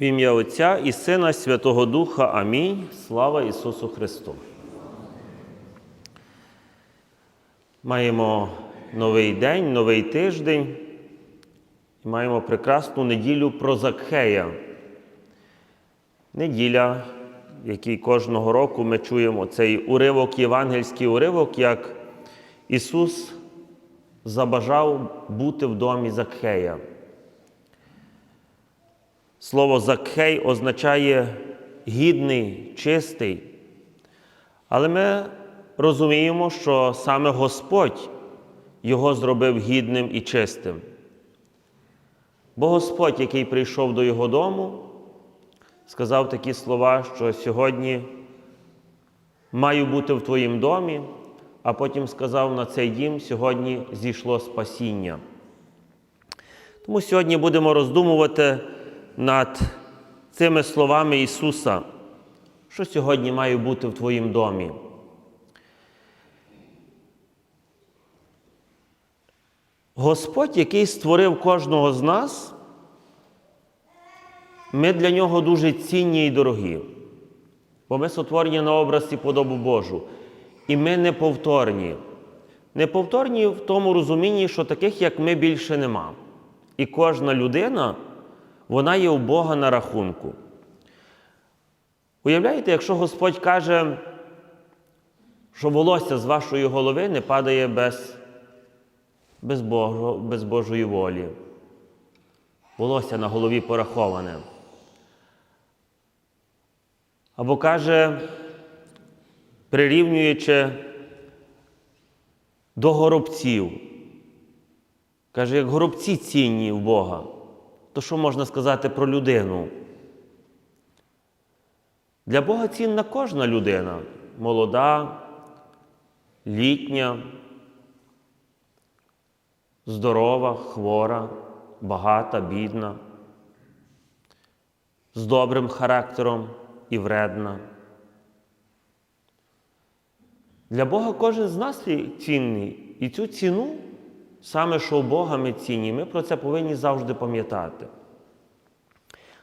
В ім'я Отця і Сина Святого Духа. Амінь. Слава Ісусу Христу. Маємо новий день, новий тиждень. Маємо прекрасну неділю про Закхея. Неділя, якій кожного року ми чуємо цей уривок, євангельський уривок, як Ісус забажав бути в домі Закхея. Слово Закхей означає гідний, чистий. Але ми розуміємо, що саме Господь його зробив гідним і чистим. Бо Господь, який прийшов до його дому, сказав такі слова, що сьогодні маю бути в твоїм домі, а потім сказав на цей дім сьогодні зійшло спасіння. Тому сьогодні будемо роздумувати над цими словами Ісуса, що сьогодні маю бути в твоїм домі. Господь, який створив кожного з нас, ми для нього дуже цінні і дорогі, бо ми сотворені на образ і подобу Божу. І ми неповторні. Неповторні в тому розумінні, що таких, як ми, більше нема. І кожна людина, вона є у Бога на рахунку. Уявляєте, якщо Господь каже, що волосся з вашої голови не падає без, без, Божо, без Божої волі. Волосся на голові пораховане. Або каже, прирівнюючи до горобців, каже, як горобці цінні в Бога, то що можна сказати про людину? Для Бога цінна кожна людина молода, літня, здорова, хвора, багата, бідна, з добрим характером і вредна. Для Бога кожен з нас цінний. І цю ціну, саме що у Бога ми цінні, ми про це повинні завжди пам'ятати.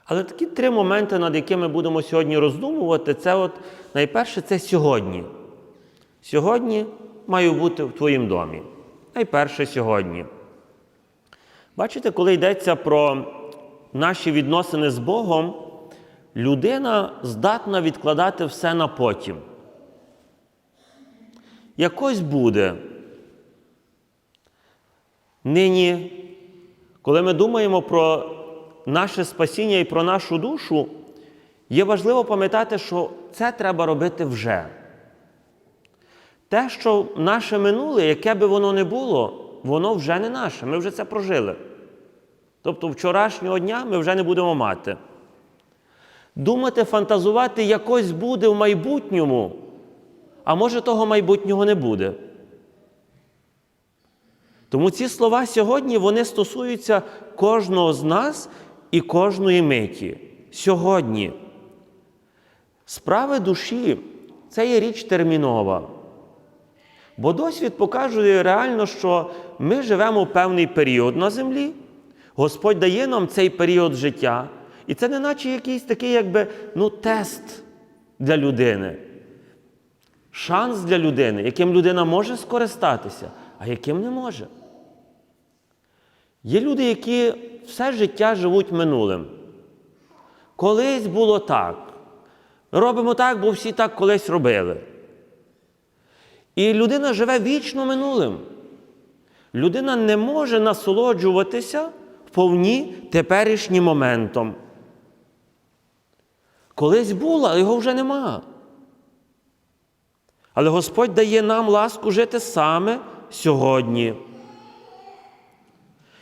Але такі три моменти, над якими будемо сьогодні роздумувати, це от найперше це сьогодні. Сьогодні маю бути в твоїм домі. Найперше сьогодні. Бачите, коли йдеться про наші відносини з Богом, людина здатна відкладати все на потім. Якось буде. Нині, коли ми думаємо про наше спасіння і про нашу душу, є важливо пам'ятати, що це треба робити вже. Те, що наше минуле, яке би воно не було, воно вже не наше. Ми вже це прожили. Тобто вчорашнього дня ми вже не будемо мати. Думати, фантазувати якось буде в майбутньому, а може того майбутнього не буде. Тому ці слова сьогодні вони стосуються кожного з нас і кожної миті. Сьогодні. Справи душі це є річ термінова. Бо досвід показує реально, що ми живемо певний період на землі, Господь дає нам цей період життя. І це не наче якийсь такий, якби, ну, тест для людини. Шанс для людини, яким людина може скористатися, а яким не може. Є люди, які все життя живуть минулим. Колись було так. Робимо так, бо всі так колись робили. І людина живе вічно минулим. Людина не може насолоджуватися вповні теперішнім моментом. Колись було, а його вже нема. Але Господь дає нам ласку жити саме сьогодні.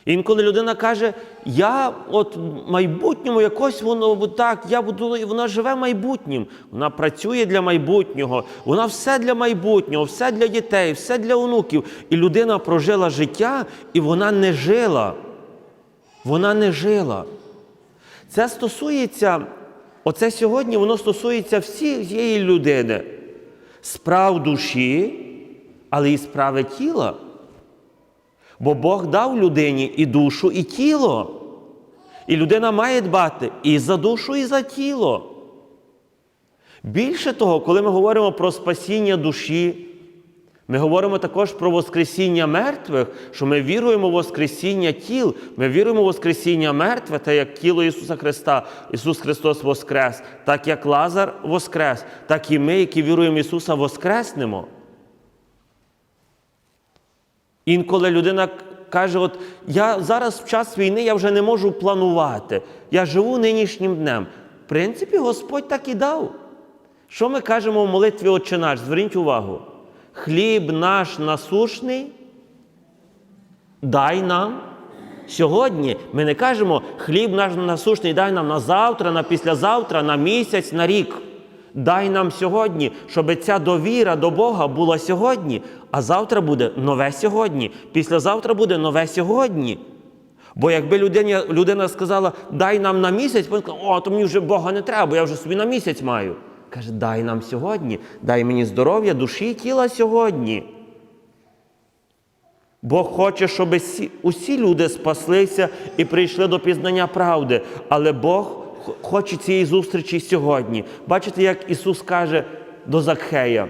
Інколи людина каже, я от в майбутньому якось воно так, я буду, вона живе майбутнім, вона працює для майбутнього, вона все для майбутнього, все для дітей, все для онуків. І людина прожила життя, і вона не жила. Вона не жила. Це стосується, оце сьогодні воно стосується всієї людини, справ душі, але і справи тіла. Бо Бог дав людині і душу, і тіло. І людина має дбати і за душу, і за тіло. Більше того, коли ми говоримо про спасіння душі, ми говоримо також про Воскресіння мертвих, що ми віруємо в Воскресіння тіл, ми віруємо в Воскресіння мертве, та як тіло Ісуса Христа, Ісус Христос Воскрес, так як Лазар Воскрес, так і ми, які віруємо в Ісуса, Воскреснемо. Інколи людина каже: от я зараз в час війни я вже не можу планувати, я живу нинішнім днем. В принципі, Господь так і дав. Що ми кажемо в молитві Отче наш? Зверніть увагу. Хліб наш насушний, дай нам. Сьогодні ми не кажемо хліб наш насушний, дай нам на завтра, на післязавтра, на місяць, на рік. Дай нам сьогодні, щоб ця довіра до Бога була сьогодні, а завтра буде нове сьогодні, післязавтра буде нове сьогодні. Бо якби людина, людина сказала, дай нам на місяць, він каже, о, то мені вже Бога не треба, я вже собі на місяць маю. Каже, дай нам сьогодні, дай мені здоров'я, душі і тіла сьогодні. Бог хоче, щоб усі люди спаслися і прийшли до пізнання правди. Але Бог хоче цієї зустрічі сьогодні. Бачите, як Ісус каже до Закхея: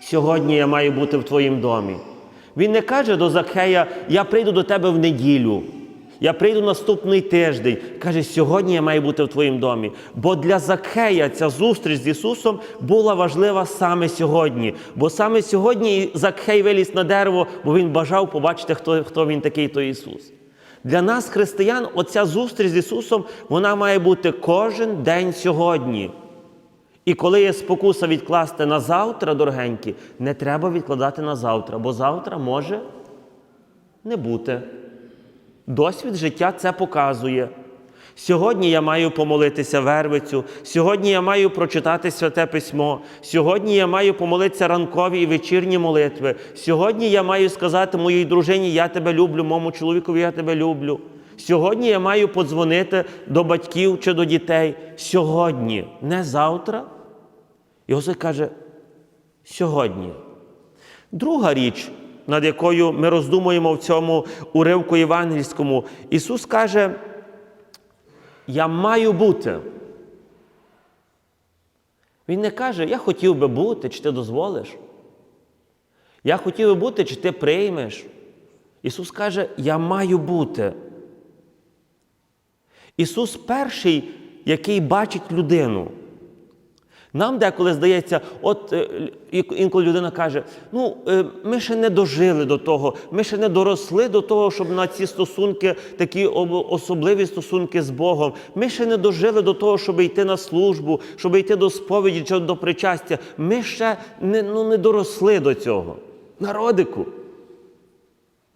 сьогодні я маю бути в твоїм домі. Він не каже до Закхея, я прийду до тебе в неділю. Я прийду наступний тиждень. Каже, сьогодні я маю бути в твоїм домі. Бо для Закхея ця зустріч з Ісусом була важлива саме сьогодні. Бо саме сьогодні Закхей виліз на дерево, бо він бажав побачити, хто, хто він такий, той Ісус. Для нас, християн, оця зустріч з Ісусом, вона має бути кожен день сьогодні. І коли є спокуса відкласти на завтра, дорогенькі, не треба відкладати на завтра, бо завтра може не бути. Досвід життя це показує. Сьогодні я маю помолитися вервицю, сьогодні я маю прочитати святе письмо, сьогодні я маю помолитися ранкові і вечірні молитви. Сьогодні я маю сказати моїй дружині, я тебе люблю, моєму чоловікові, я тебе люблю. Сьогодні я маю подзвонити до батьків чи до дітей. Сьогодні, не завтра. І Господь каже, сьогодні. Друга річ, над якою ми роздумуємо в цьому уривку євангельському, Ісус каже, я маю бути. Він не каже, я хотів би бути, чи ти дозволиш. Я хотів би бути, чи ти приймеш. Ісус каже, я маю бути. Ісус перший, який бачить людину. Нам деколи здається, от е, інколи людина каже: ну, е, ми ще не дожили до того, ми ще не доросли до того, щоб на ці стосунки, такі особливі стосунки з Богом. Ми ще не дожили до того, щоб йти на службу, щоб йти до сповіді чи до причастя. Ми ще не, ну, не доросли до цього. Народику.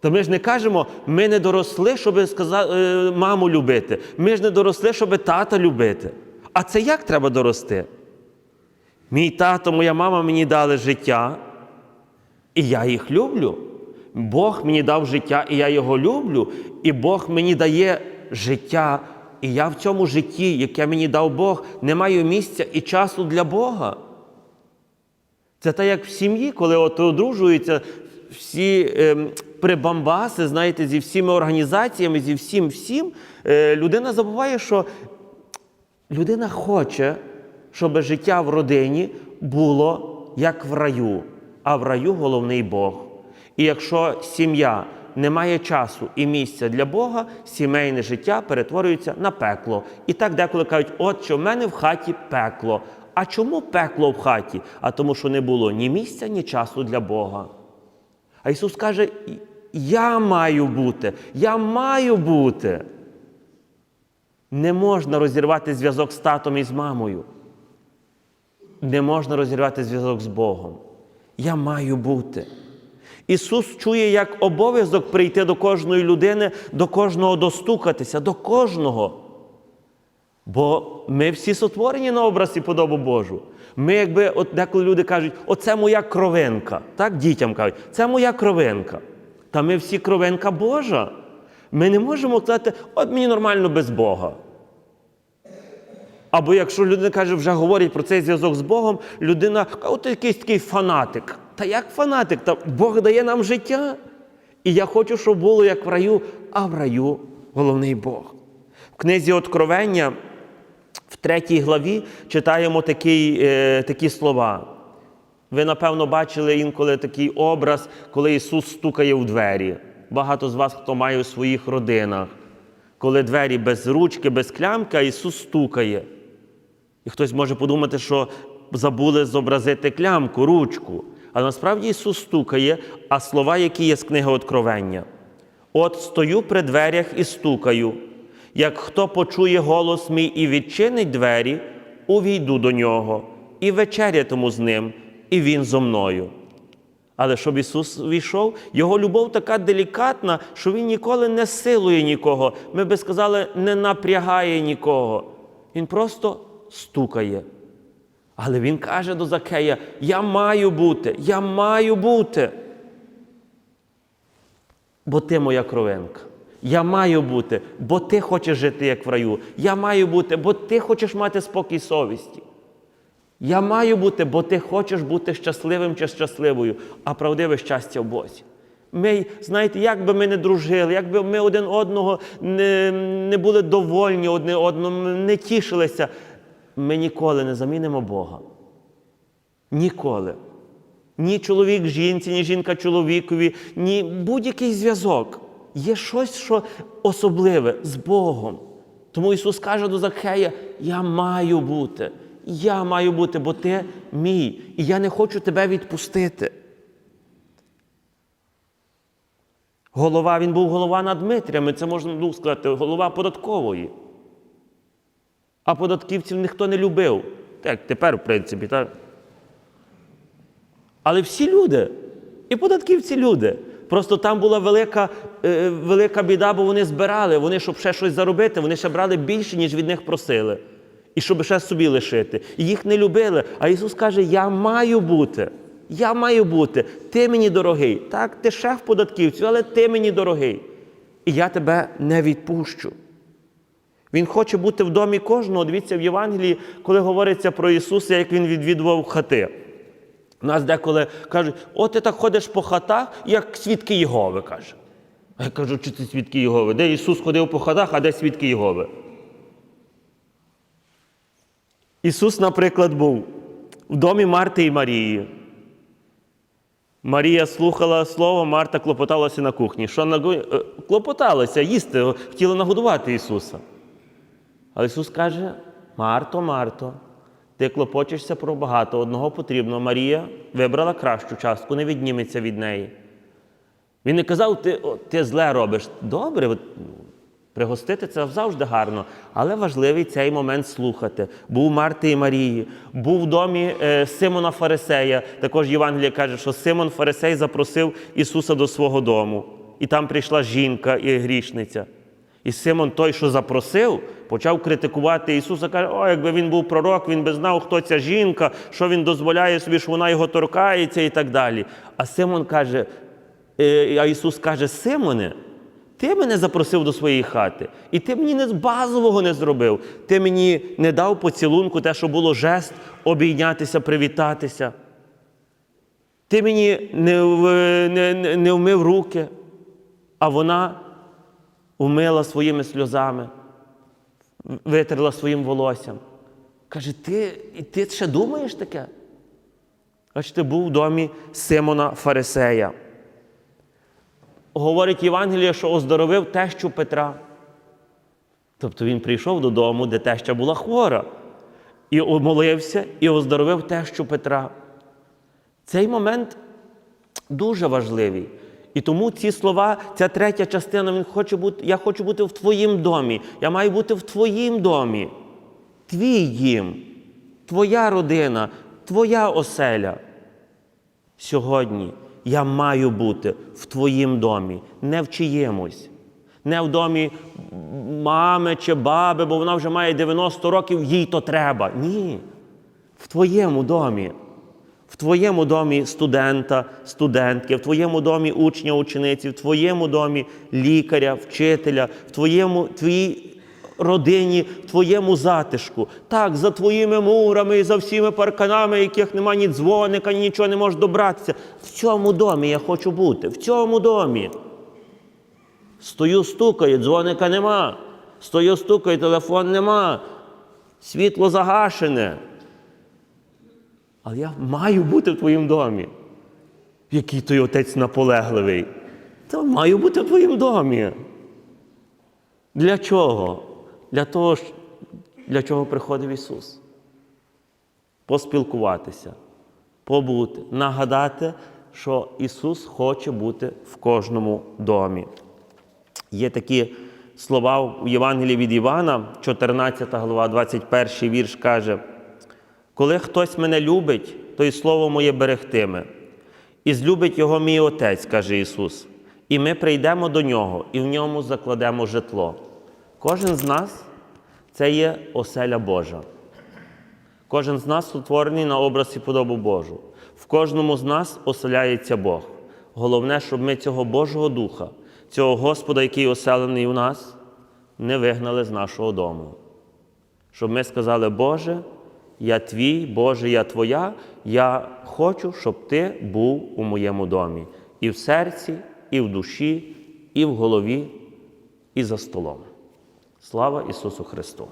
То ми ж не кажемо, ми не доросли, щоб сказати, е, маму любити. Ми ж не доросли, щоб тата любити. А це як треба дорости? Мій тато, моя мама мені дали життя, і я їх люблю. Бог мені дав життя, і я його люблю, і Бог мені дає життя, і я в цьому житті, яке мені дав Бог, не маю місця і часу для Бога. Це так, як в сім'ї, коли от одружуються всі ем, прибамбаси, знаєте, зі всіма організаціями, зі всім всім, е, людина забуває, що людина хоче, щоб життя в родині було як в раю, а в раю головний Бог. І якщо сім'я не має часу і місця для Бога, сімейне життя перетворюється на пекло. І так деколи кажуть, от що в мене в хаті пекло. А чому пекло в хаті? А тому, що не було ні місця, ні часу для Бога. А Ісус каже: Я маю бути, я маю бути. Не можна розірвати зв'язок з татом і з мамою. Не можна розірвати зв'язок з Богом. Я маю бути. Ісус чує як обов'язок прийти до кожної людини, до кожного достукатися, до кожного. Бо ми всі сотворені на образ і подобу Божу. Ми, якби, от деколи люди кажуть, оце моя кровинка. Так дітям кажуть, це моя кровинка. Та ми всі кровинка Божа. Ми не можемо сказати, от мені нормально без Бога. Або якщо людина каже, вже говорить про цей зв'язок з Богом, людина каже, от якийсь такий фанатик. Та як фанатик? Та Бог дає нам життя. І я хочу, щоб було як в раю, а в раю головний Бог. В книзі Откровення в третій главі читаємо такі, е, такі слова. Ви, напевно, бачили інколи такий образ, коли Ісус стукає в двері. Багато з вас, хто має у своїх родинах, коли двері без ручки, без клямки, а Ісус стукає. І хтось може подумати, що забули зобразити клямку, ручку. Але насправді Ісус стукає, а слова, які є з книги Откровення. От стою при дверях і стукаю. Як хто почує голос мій і відчинить двері, увійду до нього, і вечерятиму з ним, і він зо мною. Але щоб Ісус війшов, Його любов така делікатна, що Він ніколи не силує нікого. Ми би сказали, не напрягає нікого. Він просто стукає. Але Він каже до Закея: Я маю бути, я маю бути. Бо ти моя кровинка. Я маю бути, бо ти хочеш жити як в раю. Я маю бути, бо ти хочеш мати спокій совісті. Я маю бути, бо ти хочеш бути щасливим чи щасливою, а правдиве щастя в Бозі. Ми, знаєте, як би ми не дружили, як би ми один одного не, не були довольні одне одному, не тішилися, ми ніколи не замінимо Бога. Ніколи. Ні чоловік жінці, ні жінка чоловікові, ні будь-який зв'язок. Є щось, що особливе з Богом. Тому Ісус каже до Закхея: Я маю бути, я маю бути, бо ти мій, і я не хочу тебе відпустити. Голова, він був голова над Дмитріями, це можна було сказати, голова податкової. А податківців ніхто не любив. Так, тепер, в принципі, так. Але всі люди, і податківці люди. Просто там була велика, е, велика біда, бо вони збирали. Вони, щоб ще щось заробити, вони ще брали більше, ніж від них просили. І щоб ще собі лишити. І їх не любили. А Ісус каже: Я маю бути. Я маю бути. Ти мені дорогий. Так, ти шеф податківців, але ти мені дорогий. І я тебе не відпущу. Він хоче бути в домі кожного. Дивіться в Євангелії, коли говориться про Ісуса, як Він відвідував хати. У нас деколи кажуть, о, ти так ходиш по хатах, як свідки Єгови, каже. А я кажу, чи це свідки Єгови? Де Ісус ходив по хатах, а де свідки Єгови? Ісус, наприклад, був в домі Марти і Марії. Марія слухала слово, Марта клопоталася на кухні. Що на... е, Клопоталася їсти, хотіла нагодувати Ісуса. Але Ісус каже: Марто, Марто, ти клопочешся про багато, одного потрібно. Марія вибрала кращу частку, не відніметься від неї. Він не казав, ти, о, ти зле робиш. Добре, ну, пригостити це завжди гарно, але важливий цей момент слухати. Був Марти і Марії, був в домі е, Симона Фарисея. Також Євангелія каже, що Симон Фарисей запросив Ісуса до свого дому. І там прийшла жінка і грішниця. І Симон, той, що запросив, почав критикувати Ісуса, каже, о, якби він був пророк, він би знав, хто ця жінка, що він дозволяє собі, що вона його торкається і так далі. А Симон каже, е, а Ісус каже, Симоне, ти мене запросив до своєї хати, і ти мені не базового не зробив. Ти мені не дав поцілунку, те, що було жест, обійнятися, привітатися. Ти мені не, не, не, не вмив руки, а вона умила своїми сльозами, витерла своїм волоссям. Каже, ти, і ти ще думаєш таке? Бачите, був в домі Симона Фарисея. Говорить Євангеліє, що оздоровив тещу Петра. Тобто він прийшов додому, де теща була хвора, і молився, і оздоровив тещу Петра. Цей момент дуже важливий. І тому ці слова, ця третя частина, він хоче бути, я хочу бути в твоїм домі. Я маю бути в твоїм домі. Твій дім, твоя родина, твоя оселя. Сьогодні я маю бути в твоїм домі, не в чиємусь. Не в домі мами чи баби, бо вона вже має 90 років, їй то треба. Ні. В твоєму домі. В твоєму домі студента, студентки, в твоєму домі учня, учениці, в твоєму домі лікаря, вчителя, в твоєму, твоїй родині, твоєму затишку. Так, за твоїми мурами і за всіми парканами, яких нема ні дзвоника, ні нічого не можеш добратися. В цьому домі я хочу бути, в цьому домі. Стою, стукаю, дзвоника нема. Стою, стукаю, телефон нема, світло загашене. Але я маю бути в твоїм домі. Який той отець наполегливий. Та маю бути в твоїм домі. Для чого? Для того, для чого приходив Ісус. Поспілкуватися, побути, нагадати, що Ісус хоче бути в кожному домі. Є такі слова у Євангелії від Івана, 14 глава, 21 вірш каже: Коли хтось мене любить, то й слово моє берегтиме. І злюбить його мій Отець, каже Ісус. І ми прийдемо до нього і в ньому закладемо житло. Кожен з нас це є оселя Божа. Кожен з нас утворений на образ і подобу Божу. В кожному з нас оселяється Бог. Головне, щоб ми цього Божого Духа, цього Господа, який оселений в нас, не вигнали з нашого дому. Щоб ми сказали, Боже, я твій, Боже, я Твоя, я хочу, щоб Ти був у моєму домі. І в серці, і в душі, і в голові, і за столом. Слава Ісусу Христу!